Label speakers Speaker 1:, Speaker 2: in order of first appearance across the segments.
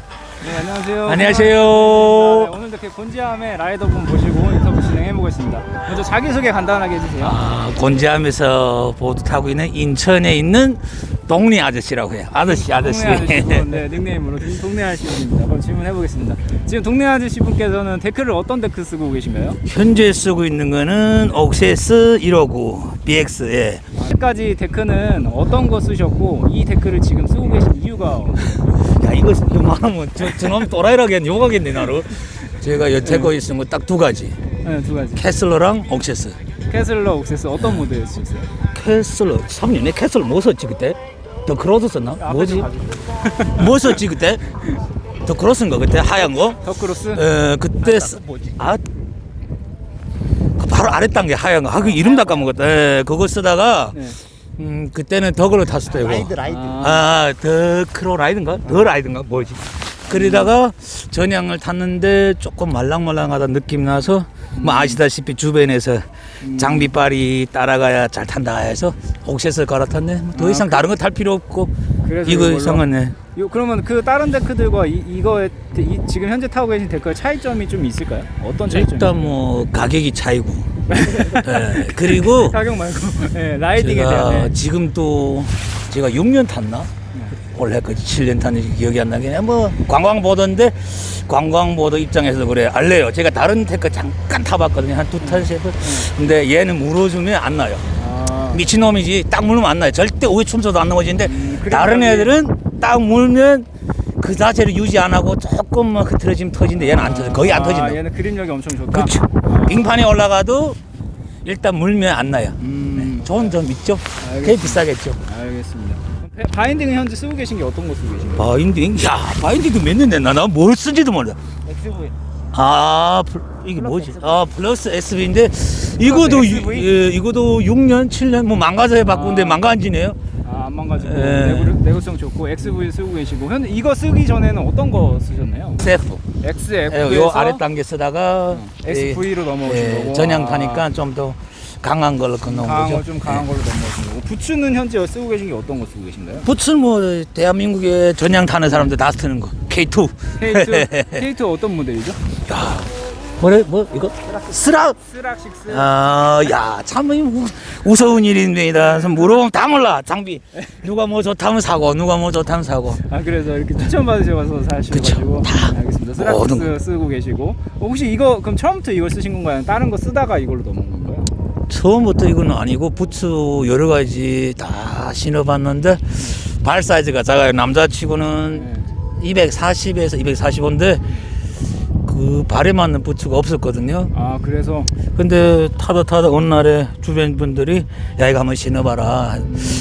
Speaker 1: 네, 안녕하세요.
Speaker 2: 안녕하세요.
Speaker 1: 네, 오늘도 이렇게 곤지암의 라이더분 모시고 인터뷰 진행해 보겠습니다. 먼저 자기소개 간단하게 해주세요.
Speaker 2: 아, 곤지암에서 보드 타고 있는 인천에 있는 동네 아저씨라고 해요. 아저씨, 아저씨.
Speaker 1: 동네 아저씨분, 네, 닉네임으로 동네 아저씨분입니다. 그럼 질문해 보겠습니다. 지금 동네 아저씨분께서는 데크를 어떤 데크 쓰고 계신가요?
Speaker 2: 현재 쓰고 있는 거는 옥세스 159 BX. 예.
Speaker 1: 지금까지 데크는 어떤 거 쓰셨고 이 데크를 지금 쓰고 계신 이유가
Speaker 2: 야, 이거 말하면 저 저놈 또라이라겠네. 욕하겠네, 나로. 제가 여태껏 있은 거 딱 두 가지.
Speaker 1: 네, 두 가지.
Speaker 2: 캐슬러랑 옥세스.
Speaker 1: 캐슬러 옥세스 어떤 모델 쓰셨어요?
Speaker 2: 캐슬러 3년에 캐슬러 뭐 썼지 그때? 더 크로스 썼나? 뭐지? 뭐 썼지 그때? 더 크로스인가 그때 하얀 거?
Speaker 1: 더크로스?
Speaker 2: 어 그때 쓰- 아그 바로 아래 단계 하얀 거. 아 그 이름 다 까먹었다. 예, 그거 쓰다가
Speaker 1: 네.
Speaker 2: 음 그때는 더글로 탔을 때고.
Speaker 3: 라이드 라이드
Speaker 1: 아,
Speaker 2: 아더 크로 라이드인가? 더 라이드인가? 뭐지? 그러다가 전향을 탔는데 조금 말랑말랑하다 느낌 나서 뭐 아시다시피 주변에서 장비빨이 따라가야 잘 탄다 해서 옥셋을 갈아탔네. 뭐더
Speaker 1: 아,
Speaker 2: 이상 다른 거 탈 필요 없고
Speaker 1: 그래서
Speaker 2: 이거
Speaker 1: 이걸로?
Speaker 2: 이상은 네.
Speaker 1: 요, 그러면 그 다른 데크들과 이, 이거의 이, 지금 현재 타고 계신 데크의 차이점이 좀 있을까요? 어떤 차이점이?
Speaker 2: 일단 뭐 가격이 차이고 예, 그리고
Speaker 1: 가격 말고. 네, 라이딩에
Speaker 2: 제가
Speaker 1: 대한 네.
Speaker 2: 지금 또 제가 6년 탔나? 올해까지 7년 탔는지 기억이 안 나긴 해 뭐 관광 보던데 관광 보도 입장에서 그래. 알래요. 제가 다른 테크 잠깐 타봤거든요. 한 두탄 세번 근데 얘는 물어주면 안 나요.
Speaker 1: 아,
Speaker 2: 미친놈이지. 딱 물면 안 나요. 절대 오해 춤춰도 안 넘어지는데
Speaker 1: 음, 그래,
Speaker 2: 다른 애들은 딱 물면 그 자체를 유지 안 하고 조금만 흐트러지면 터지는데 얘는 안 터져. 거의 안
Speaker 1: 아,
Speaker 2: 터진다.
Speaker 1: 얘는 그립력이 엄청 좋다.
Speaker 2: 그렇죠 빙판에 올라가도 일단 물면 안 나요.
Speaker 1: 음,
Speaker 2: 좋은 점 있죠?
Speaker 1: 알겠습니다.
Speaker 2: 그게 비싸겠죠?
Speaker 1: 알겠습니다. 그럼 바- 바인딩은 현재 쓰고 계신 게 어떤 거 쓰고 계신가요?
Speaker 2: 바인딩? 야 바인딩도 몇 년 됐나? 나뭘 쓴지도 몰라.
Speaker 1: XV.
Speaker 2: 아 플- 이게 뭐지? 아 플러스 SV인데 이거도 유-? 예, 이거도 6년 7년 뭐 망가져야 바꾸는데
Speaker 1: 아.
Speaker 2: 망가지네요.
Speaker 1: 아, 안 망가지고
Speaker 2: 예.
Speaker 1: 내구, 내구성 좋고 XV 쓰고 계시고. 현재 이거 쓰기 전에는 어떤 거 쓰셨나요?
Speaker 2: 세프.
Speaker 1: XF에서
Speaker 2: 예, 요 아래 단계 쓰다가
Speaker 1: SV로 넘어오신
Speaker 2: 예,
Speaker 1: 거고.
Speaker 2: 전향
Speaker 1: 아,
Speaker 2: 타니까 좀더 강한 걸로 건너온
Speaker 1: 강한
Speaker 2: 거죠.
Speaker 1: 거좀 강한 걸로 넘어오신 거고. 부츠는 현재 쓰고 계신 게 어떤 거 쓰고 계신가요?
Speaker 2: 부츠 뭐 대한민국에 전향 타는 사람들 다 쓰는 거. K2
Speaker 1: K2 K2 어떤 모델이죠?
Speaker 2: 야 뭐래 뭐 이거 스라
Speaker 1: 스락식스
Speaker 2: 아야참 우스운 일입니다 물어보면 다 몰라 장비 누가 뭐 좋다면 사고 누가 뭐 좋다면 사고
Speaker 1: 아 그래서 이렇게 추천 받으셔서 사시가지고
Speaker 2: 그쵸. 다
Speaker 1: 네, 알겠습니다. 스락스 쓰고 계시고 어, 혹시 이거 그럼 처음부터 이걸 쓰신 건가요? 다른 거 쓰다가 이걸로 넘어온 건가요?
Speaker 2: 처음부터 이거는 아니고 부츠 여러 가지 다 신어봤는데 발 사이즈가 작아요 남자치고는
Speaker 1: 네.
Speaker 2: 240에서 245인데 그 발에 맞는 부츠가 없었거든요.
Speaker 1: 아 그래서?
Speaker 2: 근데 타다 타다 어느 날에 주변 분들이 야 이거 한번 신어봐라.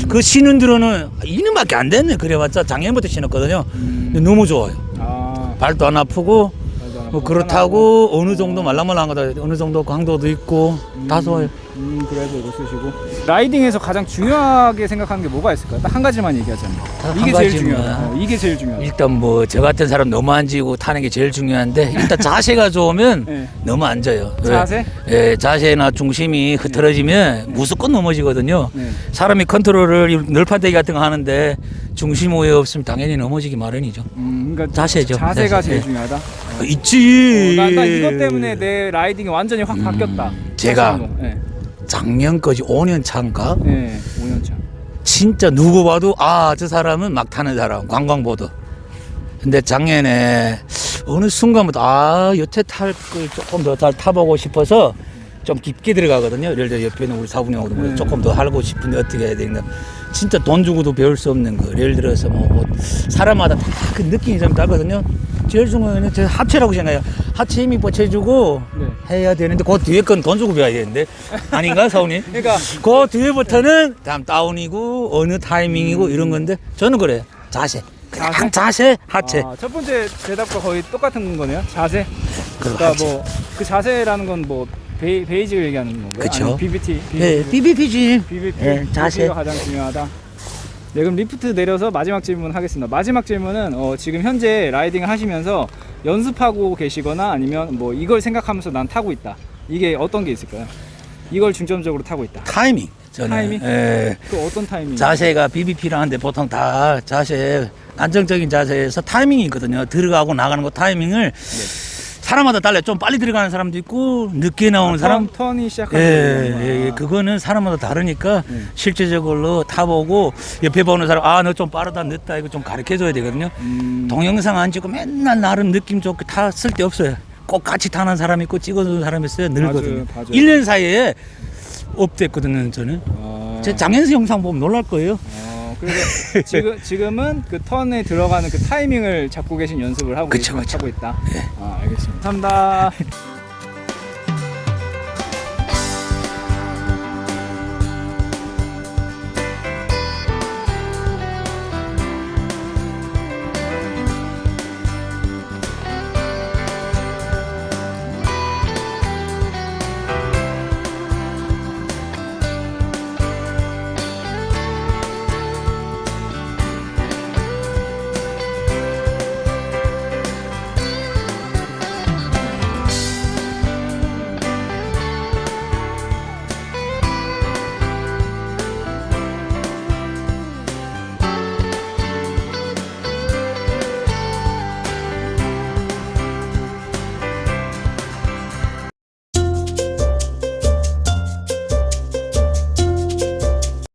Speaker 2: 그 신은 들어는 2년밖에 안 됐네. 그래봤자 작년부터 신었거든요.
Speaker 1: 음,
Speaker 2: 근데 너무 좋아요.
Speaker 1: 아.
Speaker 2: 발도 안 아프고 뭐. 그렇다고 어느 정도 말랑말랑하다 어느 정도 강도도 있고 다 좋아요
Speaker 1: 음 그래서 이거 쓰시고 라이딩에서 가장 중요하게 생각하는 게 뭐가 있을까요? 딱 한 가지만 얘기하자면
Speaker 2: 한
Speaker 1: 이게 제일. 중요하다. 어, 이게 제일 중요하다.
Speaker 2: 일단 뭐 저 같은 사람 너무 앉고 타는 게 제일 중요한데 일단 자세가 좋으면
Speaker 1: 네.
Speaker 2: 너무 앉아요. 왜?
Speaker 1: 자세?
Speaker 2: 예, 자세나 중심이 흐트러지면 무조건 넘어지거든요.
Speaker 1: 네.
Speaker 2: 사람이 컨트롤을 널판대기 같은 거 하는데 중심 오해 없으면 당연히 넘어지기 마련이죠.
Speaker 1: 음 그러니까
Speaker 2: 자세죠.
Speaker 1: 자세가
Speaker 2: 자세.
Speaker 1: 제일
Speaker 2: 네.
Speaker 1: 중요하다.
Speaker 2: 어, 있지.
Speaker 1: 어, 나, 나 이것 때문에 내 라이딩이 완전히 확
Speaker 2: 음,
Speaker 1: 바뀌었다.
Speaker 2: 제가
Speaker 1: 사실 뭐, 네.
Speaker 2: 작년까지 5년 차인가
Speaker 1: 네, 5년 차.
Speaker 2: 진짜 누구 봐도 아 저 사람은 막 타는 사람 관광보드 근데 작년에 어느 순간부터 아 여태 탈 걸 조금 더 잘 타보고 싶어서 좀 깊게 들어가거든요 예를 들어 옆에 있는 우리 사부님하고도 뭐
Speaker 1: 네.
Speaker 2: 조금 더 하고 싶은데 어떻게 해야 되나 진짜 돈 주고도 배울 수 없는 거 예를 들어서 뭐, 뭐 사람마다 다 그 느낌이 좀 다르거든요 제일 중요한 건제 하체라고 생각해요 하체 힘이 받쳐주고
Speaker 1: 네.
Speaker 2: 해야 되는데 그 뒤에 건 돈 주고 배워야 되는데 아닌가 사부님?
Speaker 1: 그러니까
Speaker 2: 그 뒤에부터는 다음 다운이고 어느 타이밍이고 이런 건데 저는 그래요 자세
Speaker 1: 자세?
Speaker 2: 자세, 하체
Speaker 1: 아, 첫 번째 대답과 거의 똑같은 거네요. 자세. 그러니까 뭐 그 자세라는 건 뭐 베이, 베이직을 얘기하는 건가요?
Speaker 2: 그쵸.
Speaker 1: 아니면 BBT.
Speaker 2: 네, BBPG
Speaker 1: BBT.
Speaker 2: 네, 자세
Speaker 1: 가 가장 중요하다. 네, 그럼 리프트 내려서 마지막 질문 하겠습니다. 마지막 질문은 어, 지금 현재 라이딩을 하시면서 연습하고 계시거나 아니면 뭐 이걸 생각하면서 난 타고 있다. 이게 어떤 게 있을까요? 이걸 중점적으로 타고 있다.
Speaker 2: 타이밍 저는
Speaker 1: 타이밍?
Speaker 2: 예.
Speaker 1: 그 어떤 타이밍?
Speaker 2: 자세가 BBP를 하는데 보통 다 자세 안정적인 자세에서 타이밍이 있거든요. 들어가고 나가는 거 타이밍을 사람마다 달라요. 좀 빨리 들어가는 사람도 있고 늦게 나오는 사람
Speaker 1: 턴, 턴이 시작하는
Speaker 2: 예,
Speaker 1: 거구나.
Speaker 2: 예, 예, 그거는 사람마다 다르니까
Speaker 1: 네.
Speaker 2: 실제적으로 타보고 옆에 보는 사람 아 너 좀 빠르다 늦다 이거 좀 가르쳐 줘야 되거든요.
Speaker 1: 음,
Speaker 2: 동영상 안 찍고 맨날 나름 느낌 좋게 탔을 때 없어요. 꼭 같이 타는 사람 있고 찍어주는 사람 있어요. 늘거든요.
Speaker 1: 맞아요, 맞아요.
Speaker 2: 1년 사이에 업됐거든요, 저는.
Speaker 1: 아,
Speaker 2: 제 장현수 영상 보면 놀랄 거예요.
Speaker 1: 어, 그래서 지금 지금은 그 턴에 들어가는 그 타이밍을 잡고 계신 연습을 하고
Speaker 2: 그쵸, 그쵸.
Speaker 1: 하고 있다. 아, 알겠습니다. 감사합니다.